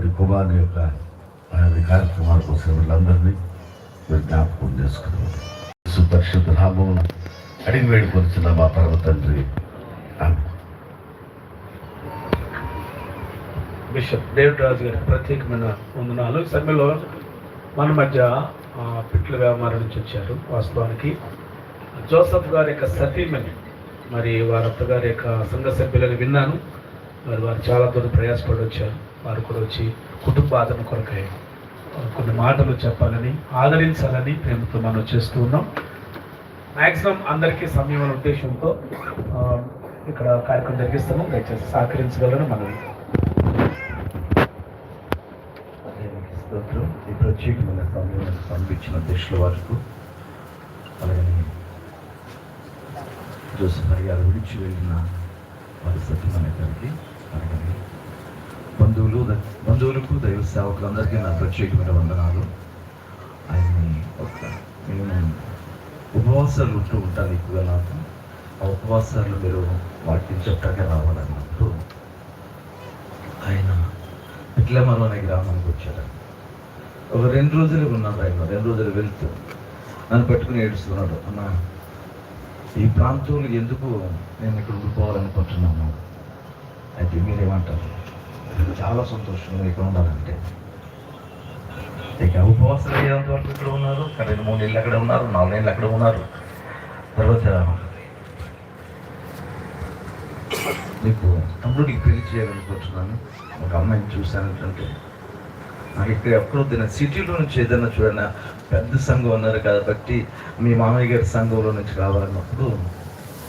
మరి కుమారుని యొక్క ఆ యొక్క కార్యక్రమాల కోసం వీళ్ళందరినీ మీరు జ్ఞాపకం చేసుకున్నాం సుపరిశుద్ధ నామం అడిగి వేడుకొచ్చిన మా పరమ తండ్రి బిషప్ డేవిడ్ రాజు గారికి ప్రత్యేకమైన వందనాలు. ఈ సమయంలో మన మధ్య పిట్ల వ్యాపారం నుంచి వచ్చారు వాస్తవానికి. జోసఫ్ గారి యొక్క సతీమణి మరి వారి అత్తగారి యొక్క సంఘ సభ్యులని విన్నాను. మరి వారు చాలా దూరం ప్రయాసపడి వచ్చారు. వారు కూడా వచ్చి కుటుంబ ఆదరణ కొరకై కొన్ని మాటలు చెప్పాలని ఆదరించాలని ప్రేమతో మనం చేస్తూ ఉన్నాం. మ్యాక్సిమం అందరికీ సమయం అనే ఉద్దేశంతో ఇక్కడ కార్యక్రమం జరిగిస్తాము దయచేసి సహకరించగలరని మనం స్తోత్రం. ఈ ప్రత్యేకమైన సమయం పంపించిన అధ్యక్షుల వారికి అలాగే జోసఫ్ గారు విడిచి వెళ్ళిన వారి సత్యమైన అడగండి బంధువులు బంధువులకు దైవ సేవకులందరికీ నా ప్రత్యేకమైన వందనాలు. ఆయన్ని ఒక నేను ఉపవాసాలు ఉంటూ ఉంటాను ఎక్కువగా నాకు. ఆ ఉపవాసాలు మీరు వాటిని చెప్పాక రావాలన్నప్పుడు ఆయన పిట్లమరం అనే గ్రామానికి వచ్చారు. ఒక రెండు రోజులు ఉన్నాడు ఆయన రెండు రోజులు వెళ్తూ నన్ను పట్టుకుని ఏడుస్తున్నాడు అన్న ఈ ప్రాంతంలో ఎందుకు నేను ఇక్కడ ఉండిపోవాలనుకుంటున్నాను అయితే మీరేమంటారు? చాలా సంతోషంగా ఇక్కడ ఉండాలంటే. ఇక ఉపవాసం అయ్యేంత వరకు ఇక్కడ ఉన్నారు. రెండు మూడు నెలలు అక్కడ ఉన్నారు. నాలుగు నెలలు అక్కడ ఉన్నారు. తర్వాత మీకు తమ్ముడికి పెళ్ళి చేయాలనుకుంటున్నాను ఒక అమ్మాయిని చూశానంటే ఇక్కడ ఎక్కడో తిన సిటీలో నుంచి ఏదైనా చూడన్నా పెద్ద సంఘం ఉన్నారు కాబట్టి మీ మామయ్య గారి సంఘంలో నుంచి కావాలన్నప్పుడు